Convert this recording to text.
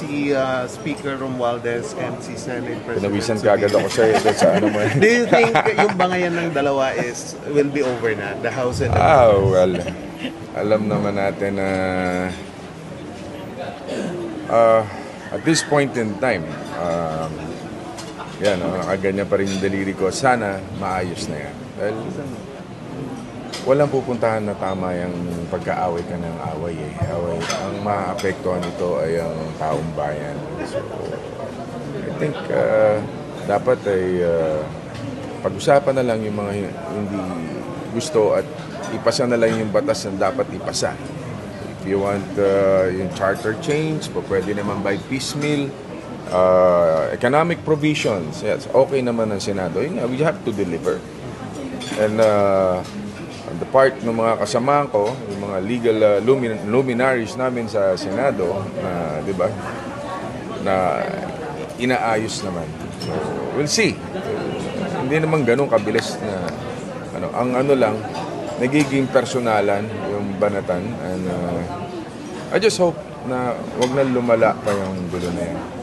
si uh, Speaker Romualdez and si Senate President Pinawisan Zubiri. kagad ako sa doon sa ano mo. Do you think yung bangayan ng dalawa is will be over na? The House and the Ah, well, alam naman natin na ah, at this point in time, um, yan, oh, nakaganyan pa rin yung daliri ko. Sana maayos na yan. Dahil walang pupuntahan na tama yung pagkaaway ka ng away eh. Away. Ang maapektuhan nito ay ang taong bayan. So, I think ah, dapat ay ah, pag-usapan na lang yung mga hin- hindi gusto at ipasa na lang yung batas na dapat ipasa. If you want uh, yung charter change, pwede naman by piecemeal, uh, economic provisions, yes, okay naman ang Senado. Yun we have to deliver. And uh, on the part ng mga kasamahan ko, yung mga legal uh, lumin- luminaries namin sa Senado, na, di ba, na inaayos naman. So, we'll see. Hindi naman ganun kabilis na ano, ang ano lang nagiging personalan yung banatan and uh, I just hope na wag na lumala pa yung gulo na yan.